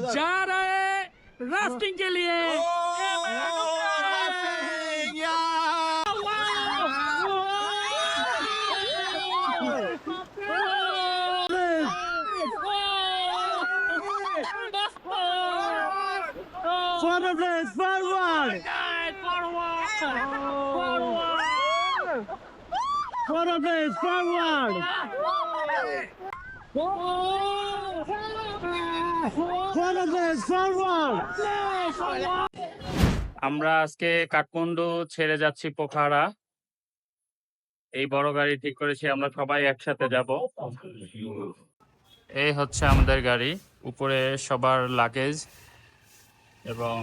जा रहे हैं राफ्टिंग के लिए Forward, please, forward! Forward, please, forward! Forward, please, forward! আমরা আজকে কাঠমান্ডু ছেড়ে যাচ্ছি পোখারা। এই বড় গাড়ি ঠিক করেছি, আমরা সবাই একসাথে যাব। এই হচ্ছে আমাদের গাড়ি, উপরে সবার লাগেজ এবং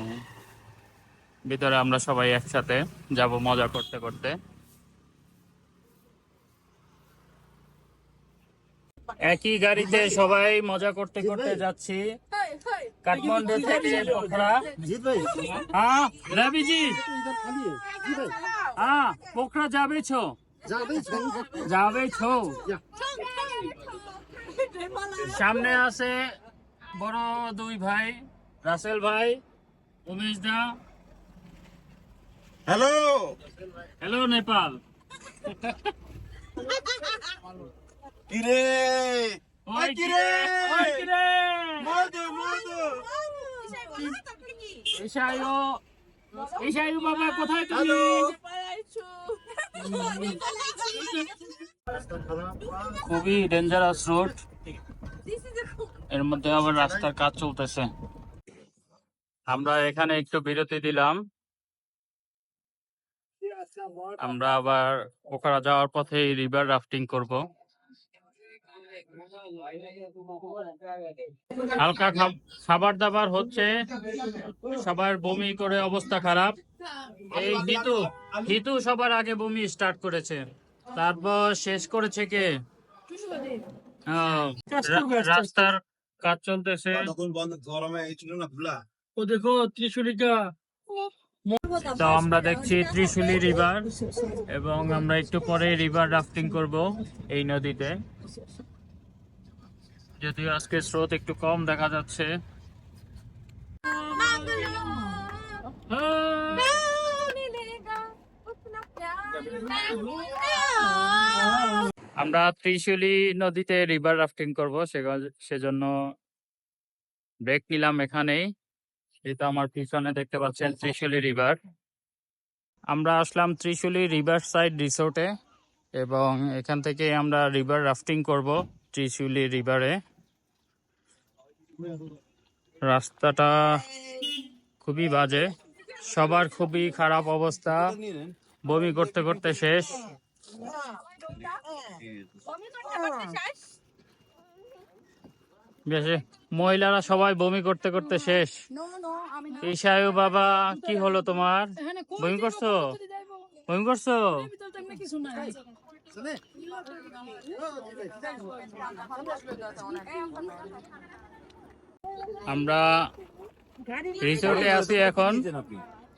ভিতরে আমরা সবাই একসাথে যাব মজা করতে করতে। একই গাড়িতে সবাই মজা করতে করতে যাচ্ছি। কাঠমান্ডু থেকে পোখরা হ্যাঁ রবিজি। হ্যাঁ পোখরা যাবে ছো। যাবে ছো। সামনে আছে বড় দুই ভাই রাসেল ভাই উমেশ দা। হ্যালো। হ্যালো নেপাল। কিরে? ওই কিরে? ওই কিরে? বাবা কোথায় তুমি? খুবই ডেঞ্জারাস রোডের মধ্যে আবার রাস্তার কাজ চলতেছে। আমরা এখানে একটু বিরতি দিলাম। আমরা আবার ওখানে যাওয়ার পথে রিভার রাফটিং করব। হালকা খাব- খাবার দাবার হচ্ছে সবার বমি করে অবস্থা খারাপ। এই হিতু হিতু সবার আগে বমি স্টার্ট করেছে। তারপর শেষ করেছে কে? রাস্তার কাজ চলতেছে। ও দেখো, ত্রিশুলিকা। তো আমরা দেখছি ত্রিশুলি রিভার এবং আমরা একটু পরে রিভার রাফটিং করব এই নদীতে। যদিও আজকে স্রোত একটু কম দেখা যাচ্ছে। আমরা ত্রিশুলি নদীতে রিভার রাফটিং করব সেজন্য ব্রেক নিলাম এখানেই। এটা আমার পিছনে দেখতে পাচ্ছেন ত্রিশুলি রিভার আমরা আসলাম ত্রিশুলি রিভার সাইড রিসোর্টে এবং এখান থেকে আমরা রিভার রাফটিং করব ত্রিশুলি রিভারে রাস্তাটা খুবই বাজে। সবার খুবই খারাপ অবস্থা। বমি করতে করতে শেষ। মহিলারা সবাই বমি করতে করতে শেষ। ঈশায়ু বাবা, কি হলো তোমার? বমি করছ? বমি করছ? আমরা রিসোর্টে আছি এখন।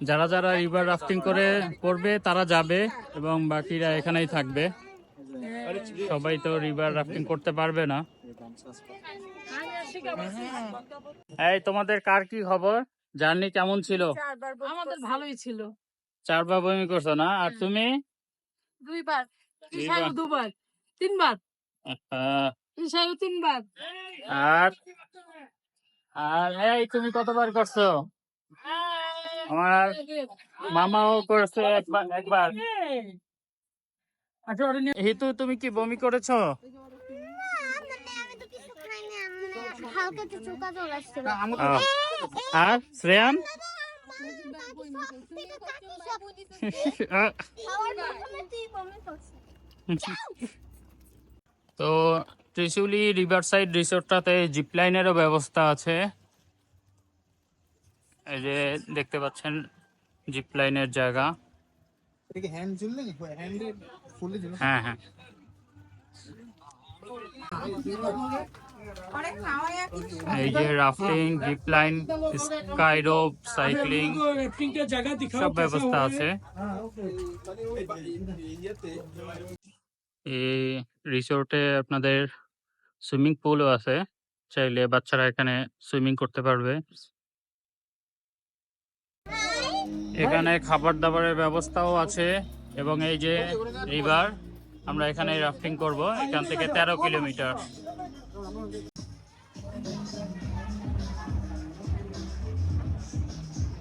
যারা যারা রিভার রাফটিং করে করবে তারা যাবে এবং বাকিরা এখানেই থাকবে। সবাই তো রিভার রাফটিং করতে পারবে না। এই তোমাদের কার কি খবর? জার্নি কেমন ছিল? আমাদের ভালোই ছিল। চারবার বমি করছ না? আর তুমি? দুইবার। দুবার। তিনবার। আর? আর এই তুমি কতবার করছ? আমার মামাও করছে একবার আচ্ছা হিতু তুমি কি বমি করেছ? আর শ্রেয়ান? তো ত্রিশুলি রিভার সাইড রিসোর্টটাতে জিপ লাইনেরও ব্যবস্থা আছে। এই যে দেখতে পাচ্ছেন জিপ লাইনের জায়গা হ্যাঁ হ্যাঁ। এই যে rafting zip line sky rope cycling সব ব্যবস্থা আছে। এই রিসোর্টে আপনাদের সুইমিং পুলও আছে। চাইলে বাচ্চারা এখানে সুইমিং করতে পারবে। এখানে খাবার দাবারের ব্যবস্থাও আছে এবং এই যে রিভার আমরা এখানে রাফটিং করব, এখান থেকে তেরো কিলোমিটার।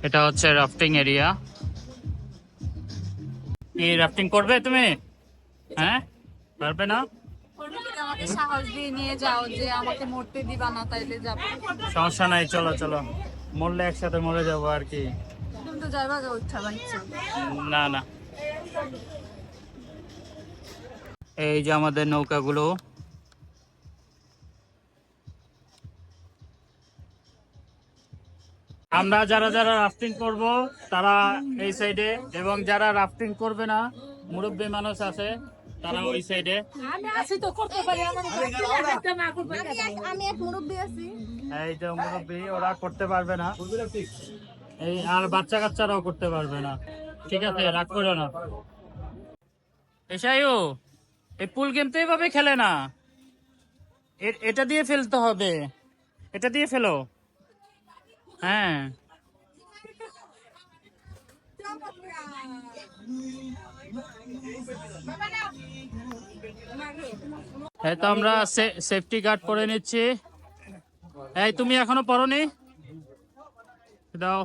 এটা হচ্ছে রাফটিং এরিয়া। কি রাফটিং করবে তুমি? হ্যাঁ? পারবে না? আমাকে সাহস দিয়ে নিয়ে যাও যে আমাকে মরতে দিবা না তাইলে যাব। সমস্যা নাই চলো চলো। মরলে একসাথে মরে যাব আর কি। তুমি তো যাইবা গো উঠা বাইচ্ছা না না। এই যে আমাদের নৌকাগুলো। আমরা যারা যারা রাফটিং করব তারা এই সাইডে এবং যারা রাফটিং করবে না মুরব্বী মানুষ আছে তারা ওই সাইডে আমি আছি তো করতে পারি আমার একটা না করবে আমি এক মুরব্বী আছি। এই যে মুরব্বী ওরা করতে পারবে না। এই আর বাচ্চা কাচ্চারাও করতে পারবে না। ঠিক আছে রাগ করো না। এসাইও এই পুল গেম তো এভাবে খেলে না। এ- এটা দিয়ে ফেলতে হবে। এটা দিয়ে ফেলো। হ্যাঁ। এই তো আমরা সেফটি গার্ড পরে নিচ্ছি। এই তুমি এখনও পরনি? দাও।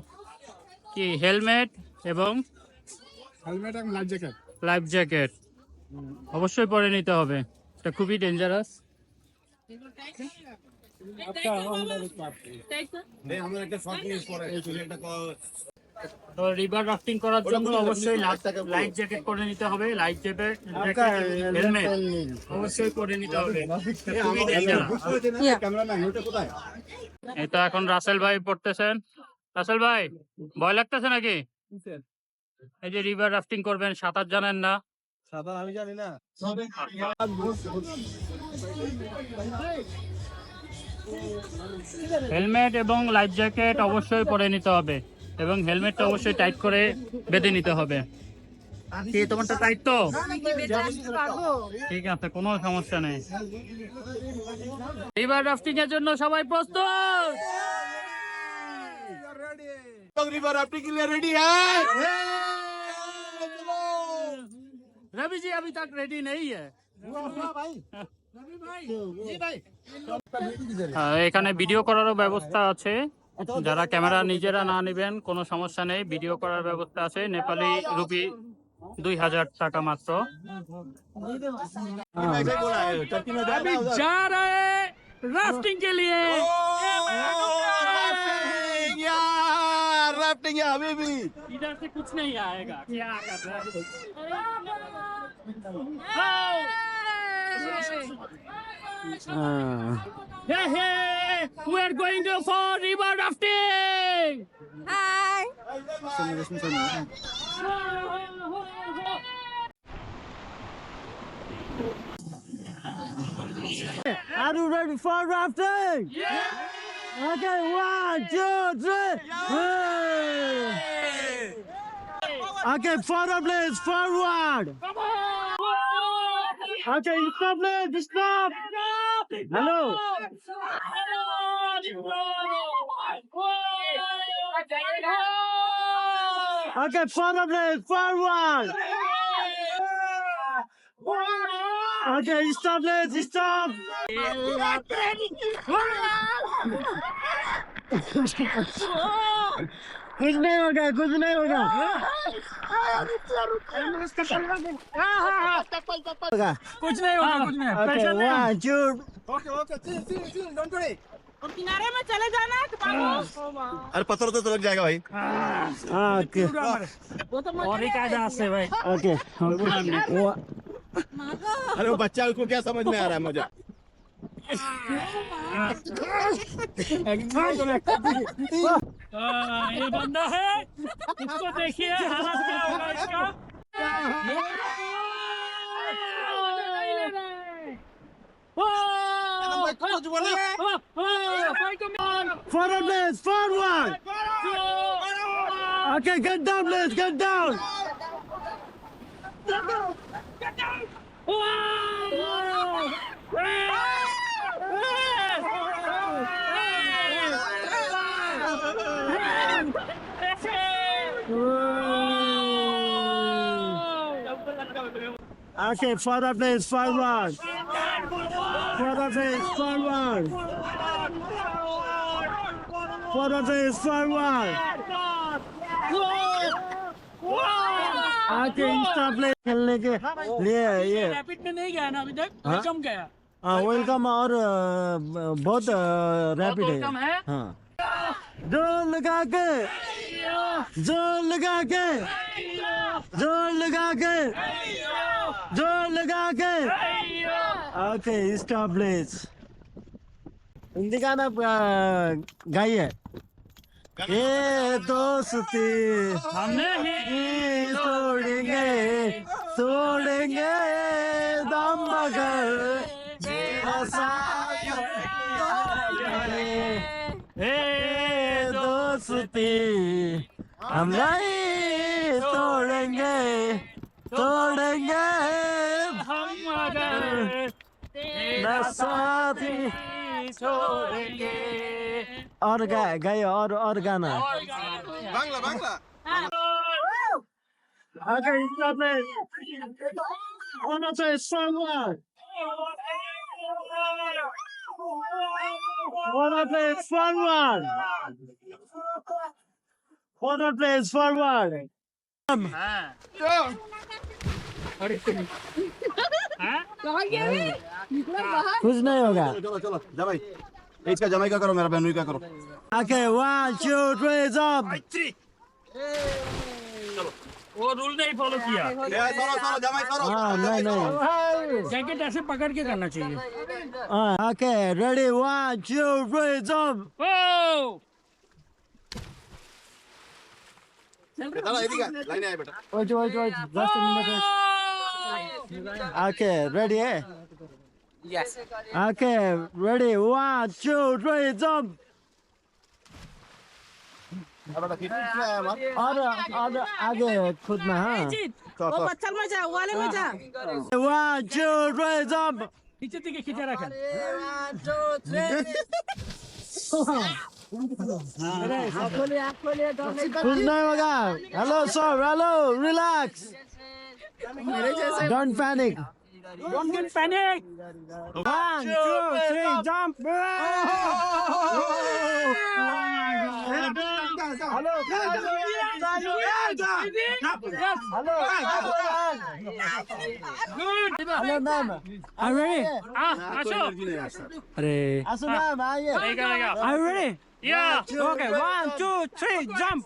কি হেলমেট এবং হেলমেট এবং লাইফ জ্যাকেট লাইফ জ্যাকেট অবশ্যই পরে নিতে হবে। এটা খুবই ডেঞ্জারাস আমরা একটা শর্ট নিউজ পরে। একটা তো রিভার রাফটিং করার জন্য অবশ্যই লাইফ জ্যাকেট পরে নিতে হবে লাইফ জ্যাকেট হেলমেট অবশ্যই পরে নিতে হবে। এটা এখন রাসেল ভাই পড়তেছেন। রাসেল ভাই ভয় লাগতেছে নাকি? এই যে রিভার রাফটিং করবেন সাঁতার জানেন না। সাদা আমি জানি না। হেলমেট এবং লাইফ জ্যাকেট অবশ্যই পরে নিতে হবে। এবং হেলমেটটা অবশ্যই টাইট করে বেঁধে নিতে হবে কি তোমারটা টাইট তো ঠিক আছে কোনো সমস্যা নেই রিভার রাফটিং এর জন্য সবাই প্রস্তুত रिवर राफ्टिंग के लिए रेडी है रवि जी अभी तक रेडी नहीं है আহ, এখানে ভিডিও করারও ব্যবস্থা আছে যারা ক্যামেরা নিজেরা না নেবেন কোনো সমস্যা নেই ভিডিও করার ব্যবস্থা আছে নেপালি রুপি দুই হাজার টাকা মাত্র ऐसे बोला है टर्की में अभी जा रहे हैं राफ्टिंग के लिए यार राफ्टिंग है अभी भी इधर से कुछ नहीं आएगा क्या कर रहे Hey, hey, we are going to for river rafting. Hi Are you ready for rafting? Yeah! Okay, one, two, three. Hey! Okay, forward please, forward. Okay, you stop there. Just stop. Stop. Hello. Hello. Okay, forward, One. Okay, you stop there. Just stop. कुछ नहीं होगा कुछ नहीं होगा। होगा कुछ नहीं होगा कुछ नहीं. ओके ओके किनारे में चले जाना तुम्हारा अरे पत्थर तो लग जाएगा भाई। Okay, और ही कायदा से भाई. One. अरे वो बच्चा उसको क्या समझ में आ रहा है मुझे? हाँ, ये बंदा है इसको देखिए हालत क्या होगा इसका Forward, please, forward. Okay, get down, please, get down. Okay, further please, forward. Further please, forward. Further please, forward. Okay, stop please. खेलने के लिए ये रैपिड में नहीं गया ना अभी तक हाँ? वेलकम गया हाँ वेलकम और बहुत रैपिड है हाँ ज़ोर लगा के ज़ोर लगा के ज़ोर लगा के ज़ोर लगा के ओके स्टॉप प्लीज़ हिंदी गाना गाइए ये दोस्ती। हमने ही ये तोड़ेंगे। तोड़ेंगे। दम मगर ए दोस्ती। हम नहीं तोड़ेंगे। तोड़ेंगे। साथी छोड़ेंगे और गा गाइए और और गाना Bangla Bangla Okay, stop it. One of the strong one. One of the कुछ नहीं होगा चलो चलो जा भाई इसका जमाई का करो मेरा बहनोई का करो okay one two three jump चलो वो रूल नहीं फॉलो किया सरो सरो जमाई सरो हां नहीं नहीं जैकेट ऐसे पकड़ के करना चाहिए okay ready one two three jump ओ चल रहा इधर लाइन आया बेटा ओए ओए ओए last minute Okay, ready? Eh? Yes. Okay, ready. One, two, three, jump. I put my hand. One, two, three, jump. One, two, three. Hello, sir. Hello, relax. Don't panic. Don't get panic. One, two, three, jump. Hello. Good. Hello, ma'am. Are you ready? Ah, Ashok. Arey. Asu ma'am. Are you ready? Yeah. Okay. One, two, three, jump.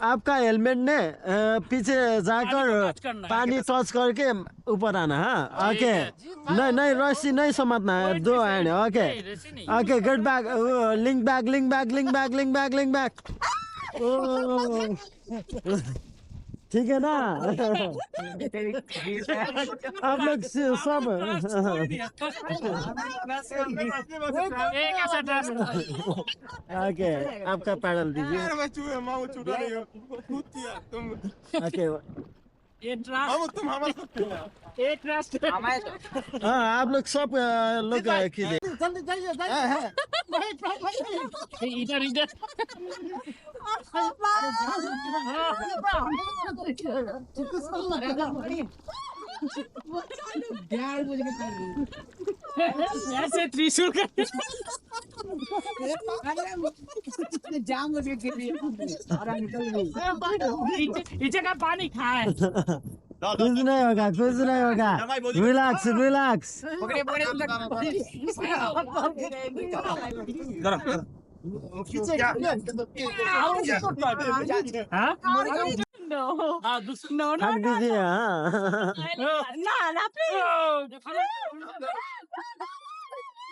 आपका helmet ने पीछे जाकर। पानी touch करके ऊपर आना हाँ? Okay नहीं नहीं रस्सी नहीं समातना है दो hand okay okay get back link back link back link back link back link back ठीक है ना? आप लोग सब ओके आपका पैडल दीजिए। ओके। हम तुम हमारे हाँ आप लोग सब लोग कीजिए। जल्दी जाइए जाइए भाई इधर इधर ऐसे त्रिशूल जाम और निकल गई का पानी खाए। कुछ नहीं होगा कुछ नहीं होगा relax relax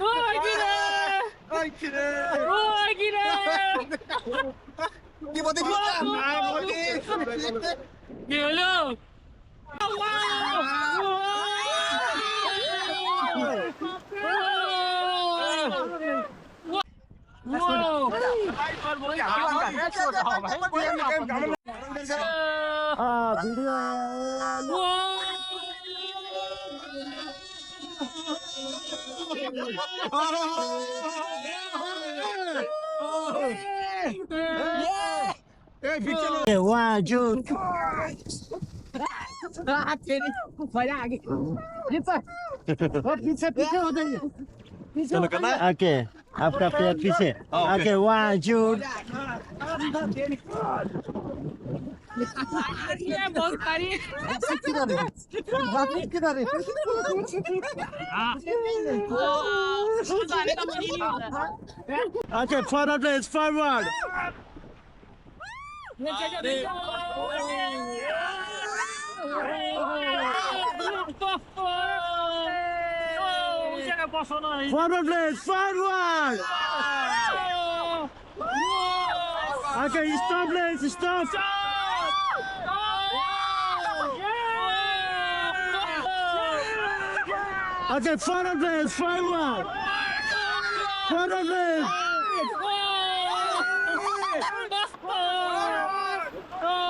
우와 기네 Ay kire. 우와 기네 Đi bộ tiếp đi. Này bộ tiếp. 길로 우와 우와 우와 Cảm ơn cả. Em cảm ơn. Cảm ơn. À, video One, two, phải lại kì pizza ok after ok one two बहुत सारी okay forward please forward forward please I Okay, front of this, front left. Front of this.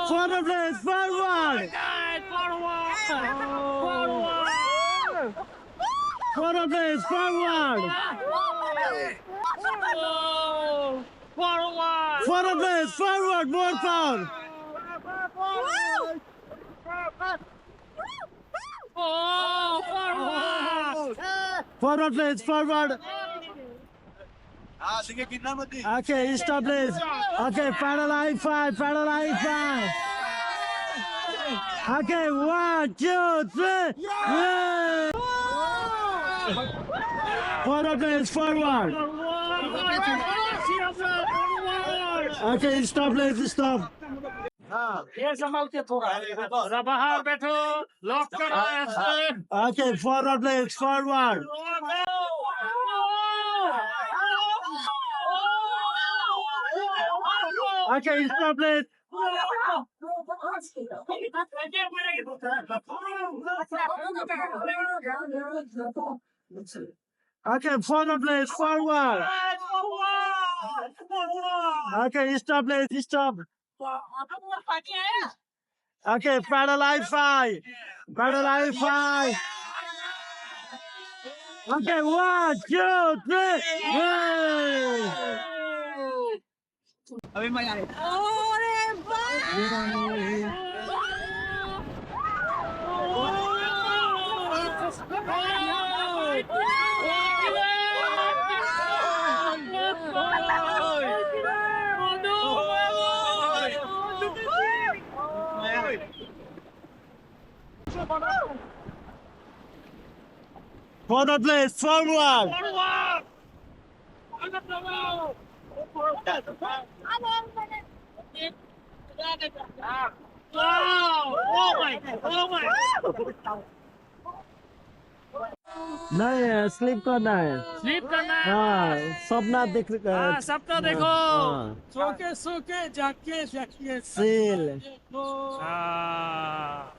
Front of this, front one. Front of this, front one. Front of this, forward, one pound. Oh! Please, forward. Okay, stop please. Okay, paddle high five, paddle high five. Okay, one, two, three. Yeah. Forward please, forward. Okay, stop please, stop. બહાર બેઠો lock કરો okay forward players Okay, forward please, forward. Okay, stop please, stop. Okay, pedal high Pedal high Okay, one, two, three. Oh my God! आए अरे बाप Ponadle, Swarmlar! Swarmlar! Wow! Oh my! नहीं sleep करना है sleep करना है हाँ सपना देख हाँ सपना देखो सोके सोके जाके जाके सील हाँ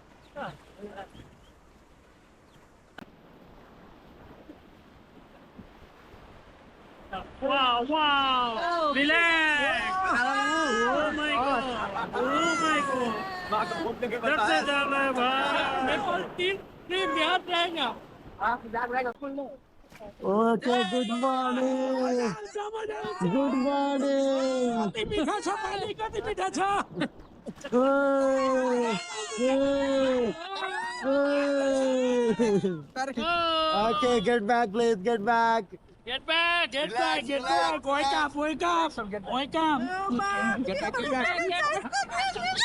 Wow, wow! Oh. Relax! Wow. Oh my God! Oh, oh my God! Nakakabot na kita That's it, Dara, ba? May 14 frame behind Ranga. Ah, that Ranga, full load. Okay, good morning. Good morning. Kati pitha cha pani, kati pitha cha. Oh. Okay, get back, please, get back. Get back! Get relax, back! Get relax, back! Wake up! Wake up! Wake up! Get back! Get back! Get back!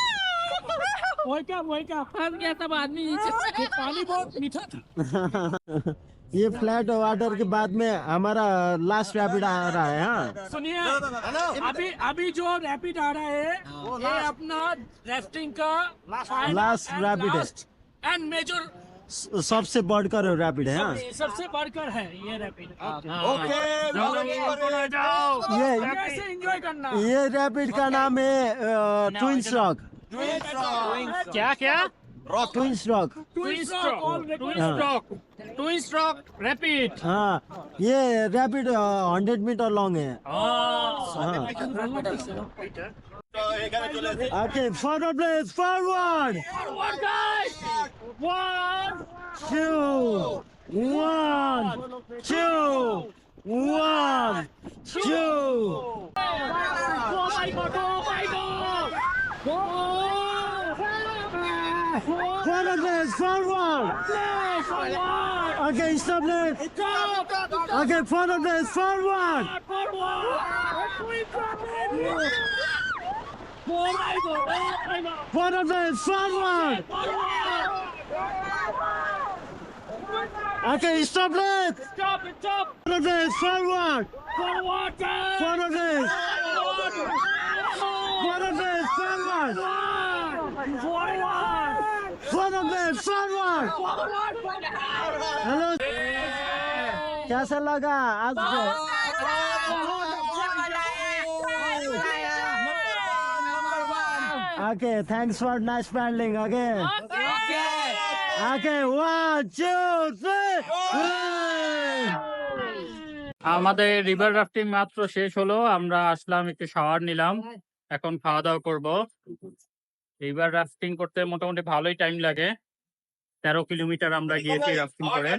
wake up wake up फंस गया सब आदमी नीचे ये पानी बहुत मीठा था ये फ्लैट वाटर के बाद में हमारा लास्ट रैपिड आ रहा है हाँ सुनिए अभी अभी जो रैपिड आ रहा है ये अपना राफ्टिंग का Last rapid है। एंड मेजर सबसे बढ़कर रैपिड है हाँ। सबसे बढ़कर है ये रैपिड ओके ये एंजॉय करना? ये रैपिड का नाम है ट्विंस रॉक क्या क्या? Twins rock twin stroke twin stroke twin stroke rapid हाँ ये रैपिड हंड्रेड मीटर लॉन्ग है। हाँ। Okay, forward please, forward! One, Two, one, two, one, two. oh my god, oh my god! Oh! Forward please, forward! Forward! Okay, stop please. Stop! Okay, forward please, forward! Forward! Oh my god! Oh my god! Forward please, forward! Forward! Okay, stop please. Stop it! Stop! Forward please, forward! Forward! Forward please, Forward! forward please, forward! Forward! Forward please, forward! Hello कैसा लगा आज Okay, thanks for nice paddling. Okay. Okay. Okay, one, two, three. আমাদের river rafting মাত্র শেষ হলো আমরা আসলাম একটু shower নিলাম এখন খাওয়া দাওয়া করব রিভার রাফটিং করতে মোটামুটি ভালোই টাইম লাগে তেরো কিলোমিটার আমরা গিয়েছি রাফটিং করে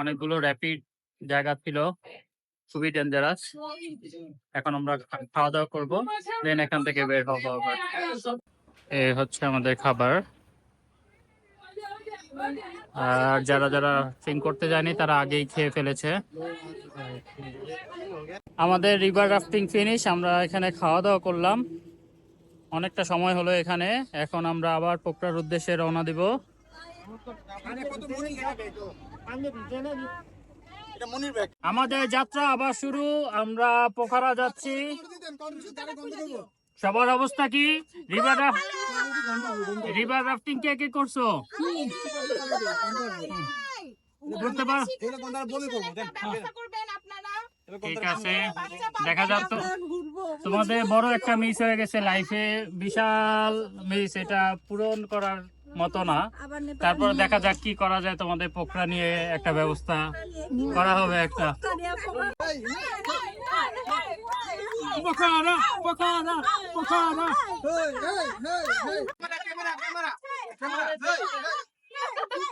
অনেকগুলো র্যাপিড জায়গা ছিল খুবই ডেঞ্জারাস এখন আমরা খাওয়া দাওয়া করব। দেন এখান থেকে বের হব আবার। এ হচ্ছে আমাদের খাবার। আর যারা যারা সিং করতে যায়নি, তারা আগেই খেয়ে ফেলেছে। আমাদের রিভার রাফটিং ফিনিশ আমরা এখানে খাওয়া দাওয়া করলাম। অনেকটা সময় হলো এখানে। এখন আমরা আবার পোকরার উদ্দেশ্যে রওনা দিব। আমাদের যাত্রা আবার শুরু, আমরা পোখারা যাচ্ছি। সবার অবস্থা কি? রিভার রিভার রাফটিং কে কে করছ? ঠিক আছে। দেখা যাক তো। তোমাদের বড় একটা মিস হয়ে গেছে লাইফে বিশাল মিস এটা পূরণ করার মতো না। তারপর দেখা যাক কি করা যায়। তোমাদের পোকরা নিয়ে একটা ব্যবস্থা করা হবে একটা।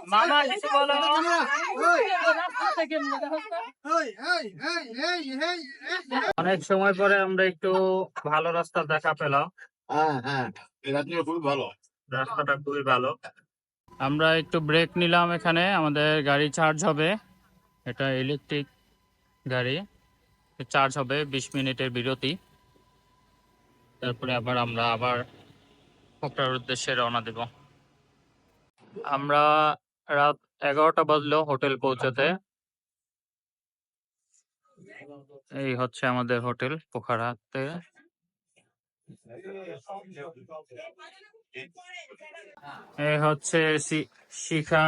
মামা কিছু বলো। অনেক সময় পরে আমরা একটু ভালো রাস্তা দেখা পেলাম। হ্যাঁ হ্যাঁ। রাত্রে খুব ভালো। রাস্তাটা খুবই ভালো। আমরা একটু ব্রেক নিলাম এখানে, আমাদের গাড়ি চার্জ হবে। এটা ইলেকট্রিক গাড়ি চার্জ হবে বিশ মিনিটের বিরতি। তারপরে আবার আমরা আবার পোকরার উদ্দেশ্যে রওনা দেব। আমরা রাত এগারোটা বাজলো হোটেল পৌঁছাতে। এই হচ্ছে আমাদের হোটেল পোখারাতে। এই হচ্ছে শিখা।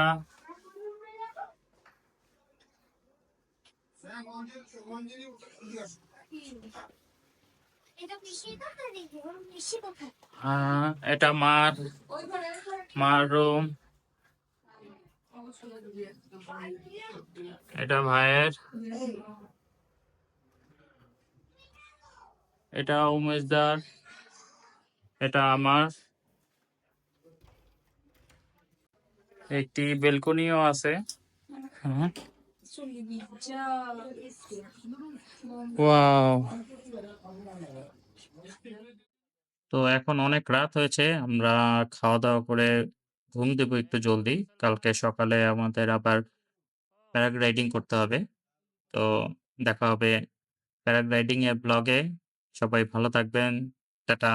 এটা মার মার রুম। এটা ভাইয়ের। এটা উমেশদার। এটা আমার। একটি বেলকনিও আছে। হ্যাঁ। তো এখন অনেক রাত হয়েছে, আমরা খাওয়া দাওয়া করে ঘুম দেবো একটু জলদি। কালকে সকালে আমাদের আবার প্যারাগ্লাইডিং করতে হবে। তো দেখা হবে প্যারাগ্লাইডিং এর ব্লগে। সবাই ভালো থাকবেন। টাটা।